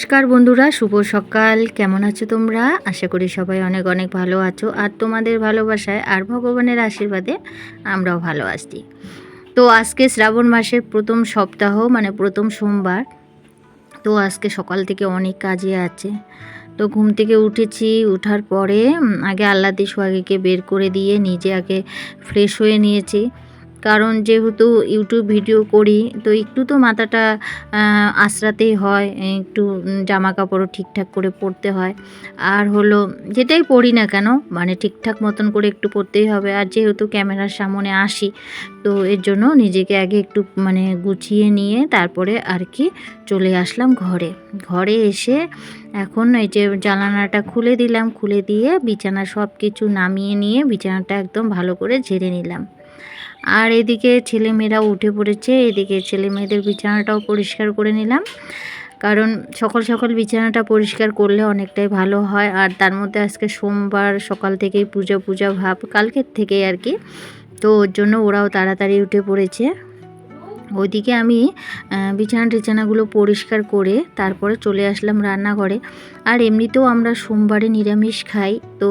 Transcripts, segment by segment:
নমস্কার বন্ধুরা, শুভ সকাল। কেমন আছো তোমরা? আশা করি সবাই অনেক অনেক ভালো আছো। আর তোমাদের ভালোবাসায় আর ভগবানের আশীর্বাদে আমরাও ভালো আছি। তো আজকে শ্রাবণ মাসের প্রথম সপ্তাহ মানে প্রথম সোমবার। তো আজকে সকাল থেকে অনেক কাজে আছে। তো ঘুম থেকে উঠেছি, উঠার পরে আগে আল্লাদি সোহাগীকে বের করে দিয়ে নিজে আগে ফ্রেশ হয়ে নিয়েছি। কারণ যেহেতু ইউটিউব ভিডিও করি, তো একটু তো মাথাটা আঁচড়াতেই হয়, একটু জামা কাপড়ও ঠিকঠাক করে পরতে হয়। আর হলো, যেটাই পরি না কেন মানে ঠিকঠাক মতন করে একটু পরতেই হবে। আর যেহেতু ক্যামেরার সামনে আসি, তো এর জন্য নিজেকে আগে একটু মানে গুছিয়ে নিয়ে তারপরে আর কি চলে আসলাম ঘরে। ঘরে এসে এখন এই যে জানালাটা খুলে দিলাম, খুলে দিয়ে বিছানা সব কিছু নামিয়ে নিয়ে বিছানাটা একদম ভালো করে ঝেড়ে নিলাম। আর এদিকে ছেলেমেয়েরা উঠে পড়েছে। এদিকে ছেলেমেয়েদের বিছানাটাও পরিষ্কার করে নিলাম। কারণ সকাল সকাল বিছানাটা পরিষ্কার করলে অনেকটাই ভালো হয়। আর তার মধ্যে আজকে সোমবার সকাল থেকেই পূজা পূজা ভাব, কালকের থেকেই আর কি। তো ওর জন্য ওরাও তাড়াতাড়ি উঠে পড়েছে। ওইদিকে আমি বিছানা টিছানাগুলো পরিষ্কার করে তারপরে চলে আসলাম রান্নাঘরে। আর এমনিতেও আমরা সোমবারে নিরামিষ খাই, তো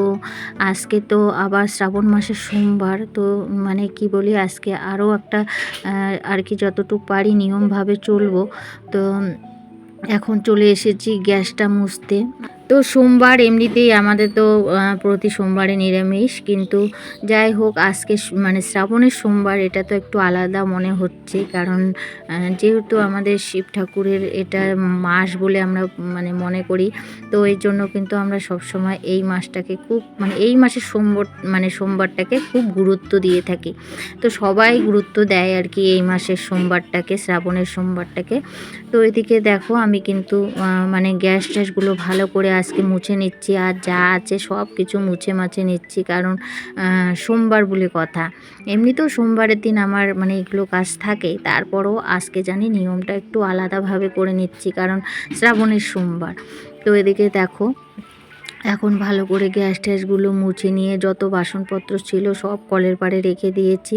আজকে তো আবার শ্রাবণ মাসের সোমবার, তো মানে কি বলি, আজকে আরও একটা আর কি যতটুকু পারি নিয়মভাবে চলবো। তো এখন চলে এসেছি গ্যাসটা মুছতে। তো সোমবার এমনিতেই আমাদের তো প্রতি সোমবারে নিরামিষ, কিন্তু যাই হোক, আজকে মানে শ্রাবণের সোমবার, এটা তো একটু আলাদা মনে হচ্ছে, কারণ যেহেতু আমাদের শিব ঠাকুরের এটা মাস বলে আমরা মানে মনে করি, তো এই জন্য কিন্তু আমরা সবসময় এই মাসটাকে খুব মানে এই মাসের সোমবার মানে সোমবারটাকে খুব গুরুত্ব দিয়ে থাকি। তো সবাই গুরুত্ব দেয় আর কি এই মাসের সোমবারটাকে, শ্রাবণের সোমবারটাকে। তো এদিকে দেখো, আমি কিন্তু মানে গ্যাস ট্যাসগুলো ভালো করে আজকে মুছে নিচ্ছি, আর যা আছে সব কিছু মুছে মাছে নিচ্ছি, কারণ সোমবার বলে কথা। এমনিতেও সোমবারের দিন আমার মানে এগুলো কাজ থাকে তারপরও আজকে জানি নিয়মটা একটু আলাদাভাবে করে নিচ্ছি, কারণ শ্রাবণের সোমবার। তো এদিকে দেখো এখন ভালো করে গ্যাস ট্যাসগুলো মুছে নিয়ে যত বাসনপত্র ছিল সব কলের পাড়ে রেখে দিয়েছি।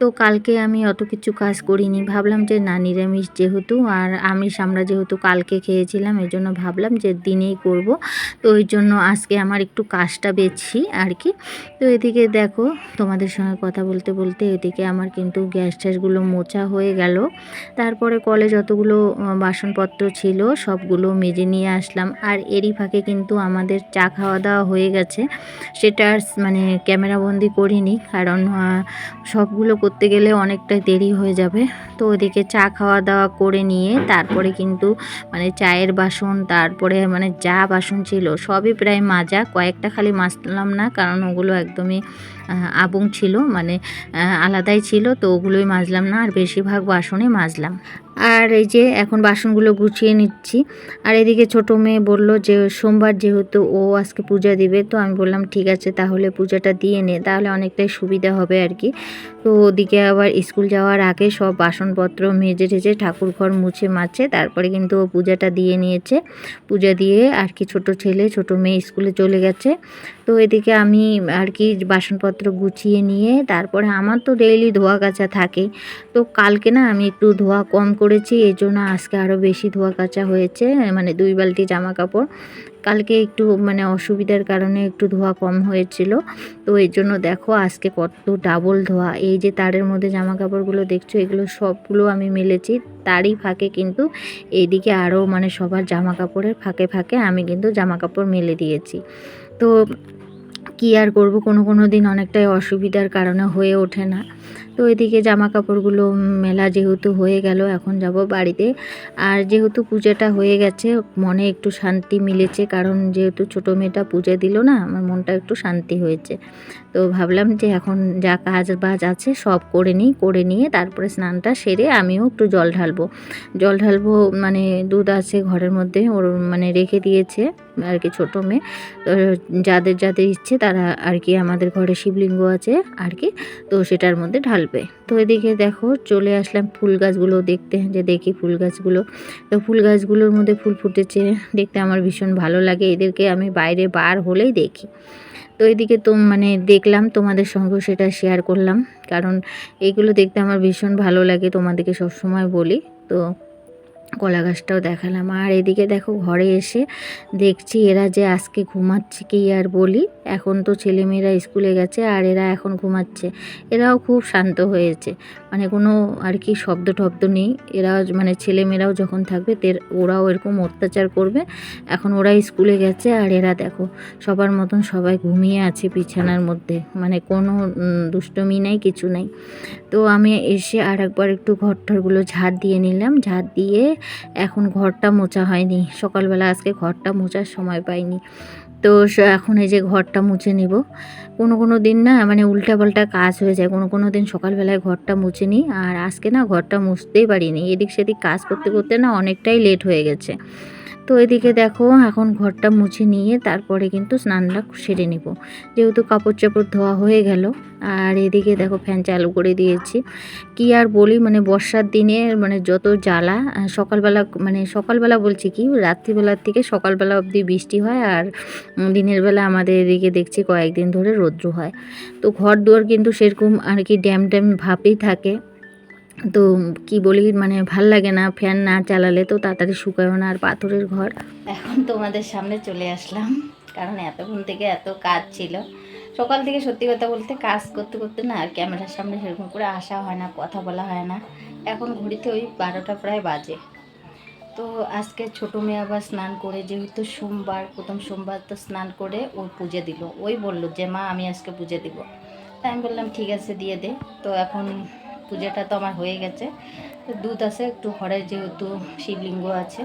তো কালকে আমি অত কিছু কাজ করিনি। ভাবলাম যে না, নিরামিষ যেহেতু আর আমিষ আমরা যেহেতু কালকে খেয়েছিলাম এই জন্য ভাবলাম যে দিনেই করব। তো ওই জন্য আজকে আমার একটু কাজটা বেছি আর কি। তো এদিকে দেখো, তোমাদের সঙ্গে কথা বলতে বলতে এদিকে আমার কিন্তু গ্যাস ট্যাসগুলো মোছা হয়ে গেল। তারপরে কলে যতগুলো বাসনপত্র ছিল সবগুলো মেজে নিয়ে আসলাম। আর এরই ফাঁকে কিন্তু আমাদের চা খাওয়া দাওয়া হয়ে গেছে। সেটা মানে ক্যামেরাবন্দি করিনি, কারণ সবগুলো করতে গেলে অনেকটা দেরি হয়ে যাবে। তো ওদিকে চা খাওয়া দাওয়া করে নিয়ে তারপরে কিন্তু মানে চায়ের বাসন, তারপরে মানে যা বাসন ছিল, সবই প্রায় মাজা। কয়েকটা খালি মাজলাম না, কারণ ওগুলো একদমই আবং ছিল মানে আলাদাই ছিল, তো ওগুলোই মাজলাম না। আর বেশিরভাগ বাসনই মাজলাম। আর এই যে এখন বাসনগুলো গুছিয়ে নিচ্ছি। আর এদিকে ছোটো মেয়ে বলল যে, সোমবার যেহেতু ও আজকে পূজা দিবে, তো আমি বললাম, ঠিক আছে, তাহলে পূজাটা দিয়ে নে, তাহলে অনেকটাই সুবিধা হবে আর কি। তো ওদিকে আবার স্কুল যাওয়ার আগে সব বাসনপত্র মেজে ঠেজে ঠাকুর ঘর মুছে মাছে তারপরে কিন্তু ও পূজাটা দিয়ে নিয়েছে। পূজা দিয়ে আর কি ছোট ছেলে, ছোট মেয়ে স্কুলে চলে গেছে। তো এদিকে আমি আর কি বাসনপত্র গুছিয়ে নিয়ে তারপরে আমার তো ডেইলি ধোয়া কাচা থাকে। তো কালকে না আমি একটু ধোয়া কম করেছি, এই জন্য আজকে আরও বেশি ধোয়া কাচা হয়েছে মানে দুই বালতি জামা কাপড় কালকে একটু মানে অসুবিধার কারণে একটু ধোয়া কম হয়েছিল। তো এই জন্য দেখো আজকে কত ডাবল ধোয়া। এই যে তারের মধ্যে জামা কাপড়গুলো দেখছ, এগুলো সবগুলো আমি মেলেছি। তারই ফাঁকে কিন্তু এইদিকে আরও মানে সবার জামা কাপড়ের ফাঁকে ফাঁকে আমি কিন্তু জামা কাপড় মেলে দিয়েছি। তো কী আর করব? কোনো কোনো দিন অনেকটাই অসুবিধার কারণে হয়ে ওঠে না। তো এদিকে জামা কাপড়গুলো মেলা যেহেতু হয়ে গেল, এখন যাব বাড়িতে। আর যেহেতু পূজাটা হয়ে গেছে, মনে একটু শান্তি মিলেছে, কারণ যেহেতু ছোটো মেয়েটা পূজা দিল না, আমার মনটা একটু শান্তি হয়েছে। তো ভাবলাম যে এখন যা কাজ বাজ আছে সব করে নিই, করে নিয়ে তারপরে স্নানটা সেরে আমিও একটু জল ঢালবো। জল ঢালবো মানে দুধ আছে ঘরের মধ্যে, ওর মানে রেখে দিয়েছে আর কি ছোটো মেয়ে। তো যাদের যাদের ইচ্ছে তারা আর কি আমাদের ঘরে শিবলিঙ্গ আছে আর কি, তো সেটার মধ্যে ঢালবে। তো এদিকে দেখো চলে আসলাম ফুল গাছগুলো দেখতে, যে দেখি ফুল গাছগুলো। তো ফুল গাছগুলোর মধ্যে ফুল ফুটেছে, দেখতে আমার ভীষণ ভালো লাগে। এদেরকে আমি বাইরে বার হলেই দেখি। তো এদিকে তো মানে দেখলাম, তোমাদের সঙ্গে সেটা শেয়ার করলাম। কারণ এইগুলো দেখতে আমার ভীষণ ভালো লাগে, তোমাদেরকে সবসময় বলি। তো কলা গাছটাও দেখালাম। আর এদিকে দেখো ঘরে এসে দেখছি এরা যে আজকে ঘুমাচ্ছে কি আর বলি। এখন তো ছেলেমেয়েরা স্কুলে গেছে আর এরা এখন ঘুমাচ্ছে। এরাও খুব শান্ত হয়েছে। মানে কোনো আর কি শব্দ টব্দ নেই। এরা মানে ছেলেমেয়েরাও যখন থাকবে তের, ওরাও এরকম অত্যাচার করবে। এখন ওরা স্কুলে গেছে আর এরা দেখো সবার মতন সবাই ঘুমিয়ে আছে বিছানার মধ্যে। মানে কোনো দুষ্টমি নেই, কিছু নেই। তো আমি এসে আর একবার একটু ঘর টরগুলো ঝাড় দিয়ে নিলাম। ঝাড় দিয়ে এখন ঘরটা মোছা হয়নি। সকালবেলা আজকে ঘরটা মোছার সময় পাইনি। তো এখন এই যে ঘরটা মুছে নিব। কোনো কোনো দিন না মানে উল্টাপাল্টা কাজ হয়ে যায়। কোনো কোনো দিন সকালবেলায় ঘরটা মুছে নিই। আর আজকে না ঘরটা মুছতেই পারিনি। এদিক সেদিক কাজ করতে করতে না অনেকটাই লেট হয়ে গেছে। তো এদিকে দেখো, এখন ঘরটা মুছে নিয়ে তারপরে কিন্তু স্নানটা সেরে নেব। যেহেতু কাপড় চাপড় ধোয়া হয়ে গেল, আর এদিকে দেখো ফ্যান চালু করে দিয়েছি। কি আর বলি মানে বর্ষার দিনে মানে যত জ্বালা সকালবেলা মানে সকালবেলা বলছি কি, রাত্রিবেলার থেকে সকালবেলা অবধি বৃষ্টি হয়, আর দিনের বেলা আমাদের এদিকে দেখছি কয়েকদিন ধরে রৌদ্র হয়। তো ঘর দুয়ার কিন্তু সেরকম আর কি ড্যাম ড্যাম ভাবেই থাকে। তো কি বলি মানে ভালো লাগে না ফ্যান না চালালে তো তাড়াতাড়ি শুকায় না আর পাথরের ঘর। এখন তোমাদের সামনে চলে আসলাম, কারণ এতক্ষণ থেকে এত কাজ ছিল। সকাল থেকে সত্যি কথা বলতে কাজ করতে করতে না আর ক্যামেরার সামনে সেরকম করে আসা হয় না, কথা বলা হয় না। এখন ঘড়িতে ওই বারোটা প্রায় বাজে। তো আজকে ছোটো মেয়ে আবার স্নান করে, যেহেতু সোমবার, প্রথম সোমবার তো স্নান করে ও পুজো দিল। ওই বলল যে, মা, আমি আজকে পুজো দিব। তাই আমি বললাম, ঠিক আছে, দিয়ে দে। তো এখন পূজাটা তো আমার হয়ে গেছে। দুধ আছে, একটু ঘরে যেহেতু শিবলিঙ্গ আছে,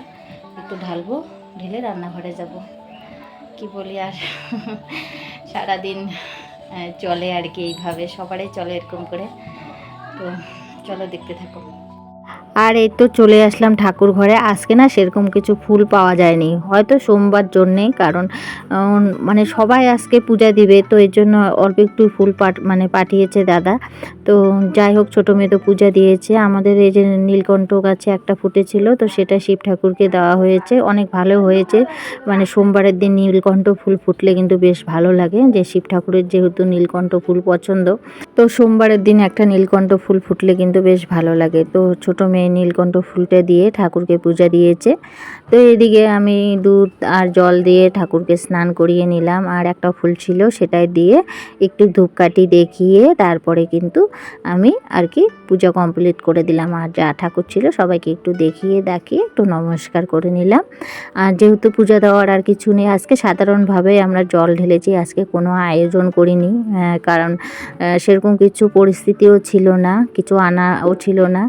একটু ঢালবো, ঢেলে রান্নাঘরে যাব। কি বলি আর? সারাদিন চলে আর কি এইভাবে, সবারই চলে এরকম করে। তো চলো দেখতে থাকো। আর এই তো চলে আসলাম ঠাকুর ঘরে। আজকে না সেরকম কিছু ফুল পাওয়া যায়নি। হয়তো সোমবার জন্যে কারণ মানে সবাই আজকে পূজা দিবে, তো এর জন্য অল্প একটু ফুল পাঠ মানে পাঠিয়েছে দাদা। তো যাই হোক, ছোটো মেয়ে তো পূজা দিয়েছে। আমাদের এই যে নীলকণ্ঠ গাছে একটা ফুটেছিল, তো সেটা শিব ঠাকুরকে দেওয়া হয়েছে। অনেক ভালো হয়েছে। মানে সোমবারের দিন নীলকণ্ঠ ফুল ফুটলে কিন্তু বেশ ভালো লাগে। যে শিব ঠাকুরের যেহেতু নীলকণ্ঠ ফুল পছন্দ। তো সোমবারের দিন একটা নীলকণ্ঠ ফুল ফুটলে কিন্তু বেশ ভালো লাগে। তো ছোটো মেয়ে নীলকণ্ঠ ফুলটা দিয়ে ঠাকুরকে পূজা দিয়েছে। তো এদিকে আমি দুধ আর জল দিয়ে ঠাকুরকে স্নান করিয়ে নিলাম। আর একটা ফুল ছিল সেটাই দিয়ে একটু ধূপকাঠি দেখিয়ে তারপরে কিন্তু আমি আর কি পূজা কমপ্লিট করে দিলাম। আর যা ঠাকুর ছিল সবাইকে একটু দেখিয়ে দেখিয়ে একটু নমস্কার করে নিলাম। আর যেহেতু পূজা দেওয়ার আর কিছু নেই আজকে সাধারণভাবে আমরা জল ঢেলেছি। আজকে কোনো আয়োজন করিনি কারণ আহ, সেরকম কিছু পরিস্থিতিও ছিল না, কিছু আনাও ছিল না।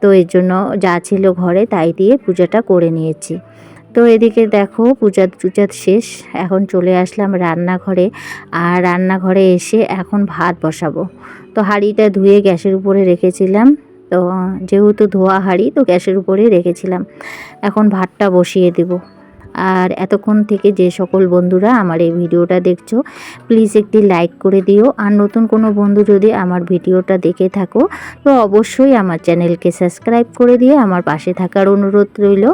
তো এর জন্য যা ছিল ঘরে তাই দিয়ে পূজাটা করে নিয়েছি। তো এদিকে দেখো পূজা টুজা শেষ, এখন চলে আসলাম রান্নাঘরে। আর রান্নাঘরে এসে এখন ভাত বসাবো। তো হাঁড়িটা ধুয়ে গ্যাসের উপরে রেখেছিলাম। তো যেহেতু ধোয়া হাঁড়ি, তো গ্যাসের উপরেই রেখেছিলাম। এখন ভাতটা বসিয়ে দেব। আর এতক্ষণ থেকে যে সকল বন্ধুরা আমার এই ভিডিওটা দেখছ প্লিজ একটি লাইক করে দিও। আর নতুন কোনো বন্ধু যদি আমার ভিডিওটা দেখে থাকো, তো অবশ্যই আমার চ্যানেলকে সাবস্ক্রাইব করে দিয়ে আমার পাশে থাকার অনুরোধ রইল।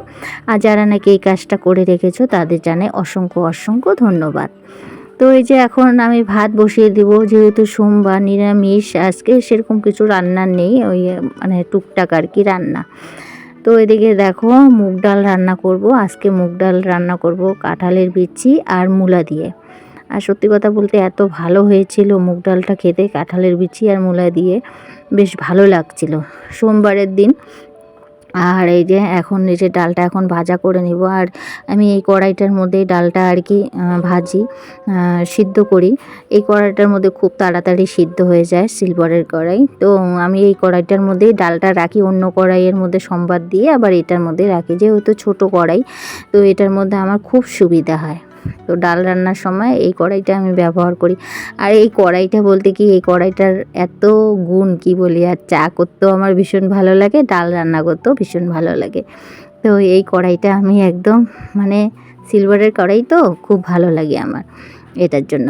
আর যারা নাকি এই কাজটা করে রেখেছো, তাদের জানাই অসংখ্য অসংখ্য ধন্যবাদ। তো এই যে এখন আমি ভাত বসিয়ে দিব, যেহেতু সোমবার, নিরামিষ, আজকে সেরকম কিছু রান্নার নেই, ওই মানে টুকটাক আর কি রান্না। তো এদিকে দেখো মুগ ডাল রান্না করব। আজকে মুগ ডাল রান্না করব কাঁঠালের বিচি আর মূলা দিয়ে। আর সত্যি কথা বলতে এত ভালো হয়েছিল মুগ ডালটা খেতে, কাঁঠালের বিচি আর মূলা দিয়ে। বেশ ভালো লাগছিল। সোমবারের দিন আর এই যে এখন এই যে ডালটা এখন ভাজা করে নিব। আর আমি এই কড়াইটার মধ্যে ডালটা আর কি ভাজি সিদ্ধ করি। এই কড়াইটার মধ্যে খুব তাড়াতাড়ি সিদ্ধ হয়ে যায় সিলভারের কড়াই। তো আমি এই কড়াইটার মধ্যেই ডালটা রাখি, অন্য কড়াইয়ের মধ্যে সম্বাদ দিয়ে আবার এটার মধ্যে রাখি। যেহেতু ছোট কড়াই, তো এটার মধ্যে আমার খুব সুবিধা হয়। তো ডাল রান্নার সময় এই কড়াইটা আমি ব্যবহার করি। আর এই কড়াইটা বলতে কি, এই কড়াইটার এত গুণ কি বলি, আর চা করতেও আমার ভীষণ ভালো লাগে, ডাল রান্না করতেও ভীষণ ভালো লাগে। তো এই কড়াইটা আমি একদম মানে সিলভারের কড়াই তো, খুব ভালো লাগে আমার এটার জন্য।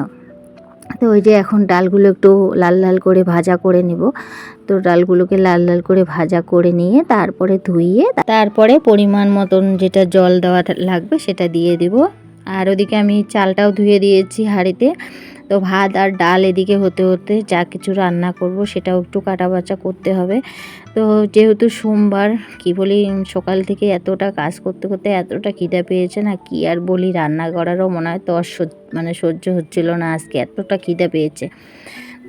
তো ওই যে এখন ডালগুলো একটু লাল লাল করে ভাজা করে নিব। তো ডালগুলোকে লাল লাল করে ভাজা করে নিয়ে তারপরে ধুইয়ে, তারপরে পরিমাণ মতন যেটা জল দেওয়া লাগবে সেটা দিয়ে দিব। আর ওদিকে আমি চালটাও ধুয়ে দিয়েছি হাঁড়িতে। তো ভাত আর ডাল এদিকে হতে হতে যা কিছু রান্না করব সেটাও একটু কাটা বাচা করতে হবে। তো যেহেতু সোমবার, কি বলি, সকাল থেকে এতটা কাজ করতে করতে এতটা খিদে পেয়েছে না, কি আর বলি, রান্না করারও মনে হয় তো মানে সহ্য হচ্ছিল না আজকে, এতটা খিদে পেয়েছে।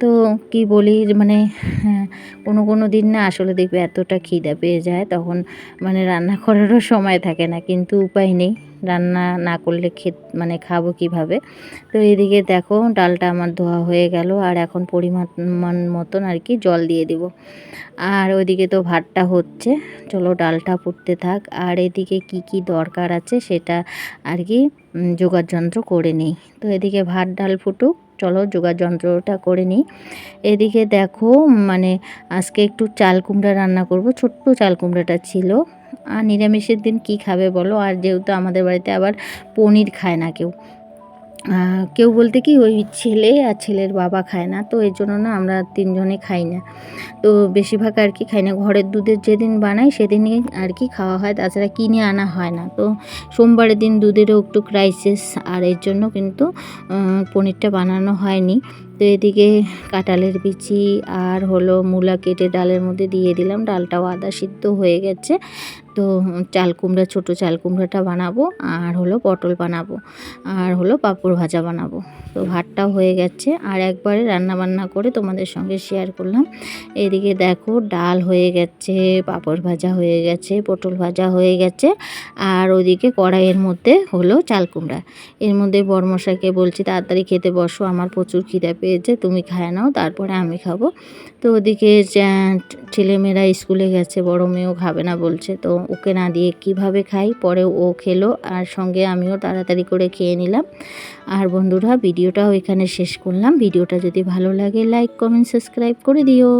তো কি বলি মানে হ্যাঁ, কোনো কোনো দিন না আসলে দেখবে এতটা খিদে পেয়ে যায় তখন মানে রান্না করারও সময় থাকে না কিন্তু উপায় নেই। রান্না না করলে খে মানে খাব কীভাবে? তো এদিকে দেখো ডালটা আমার ধোয়া হয়ে গেল আর এখন পরিমাণ মতন আর কি জল দিয়ে দিব। আর ওইদিকে তো ভাতটা হচ্ছে চলো ডালটা ফুটতে থাক। আর এদিকে কি কি দরকার আছে সেটা আর কি যোগাড় যন্ত্র করে নিই। তো এদিকে ভাত ডাল ফুটুক। চলো যোগাড় যন্ত্রটা করে নিই। এদিকে দেখো মানে আজকে একটু চাল কুমড়া রান্না করব, ছোট্ট চাল কুমড়াটা ছিল। আর নিরামিষের দিন কি খাবে বলো? আর যেহেতু আমাদের বাড়িতে আবার পনির খায় না কেউ। কেউ বলতে কি ওই ছেলে আর ছেলের বাবা খায় না, তো এই জন্য না আমরা তিনজনে খাই না। তো বেশিরভাগ আর কি খাই না। ঘরের দুধের যেদিন বানাই সেদিনই আর কি খাওয়া হয়, তাছাড়া কিনে আনা হয় না। তো সোমবারের দিন দুধেরও একটু ক্রাইসিস আর এর জন্য কিন্তু পনিরটা বানানো হয়নি। তো এদিকে কাঁঠালের বিচি আর হলো মূলা কেটে ডালের মধ্যে দিয়ে দিলাম। ডালটাও আদা সিদ্ধ হয়ে গেছে। তো চাল কুমড়া, ছোটো চাল কুমড়াটা বানাবো আর হলো পটল বানাবো আর হলো পাঁপড় ভাজা বানাবো। তো ভাতটাও হয়ে গেছে আর একবারে রান্না বান্না করে তোমাদের সঙ্গে শেয়ার করলাম। এদিকে দেখো ডাল হয়ে গেছে, পাঁপড় ভাজা হয়ে গেছে, পটল ভাজা হয়ে গেছে আর ওদিকে কড়াইয়ের মধ্যে হলো চাল কুমড়া। এর মধ্যে বরমশাইকে বলছি, তাড়াতাড়ি খেতে বসো, আমার প্রচুর খিদে পেয়েছে, তুমি খায় নাও, তারপরে আমি খাব। তো ওদিকে ছেলেমেয়েরা স্কুলে গেছে, বড় মেয়েও খাবে না বলছে। তো ওকে না দিয়ে কীভাবে খাই? পরে ও খেলো আর সঙ্গে আমিও তাড়াতাড়ি করে খেয়ে নিলাম। আর বন্ধুরা, ভিডিওটাও এখানে শেষ করলাম। ভিডিওটা যদি ভালো লাগে লাইক কমেন্ট সাবস্ক্রাইব করে দিও।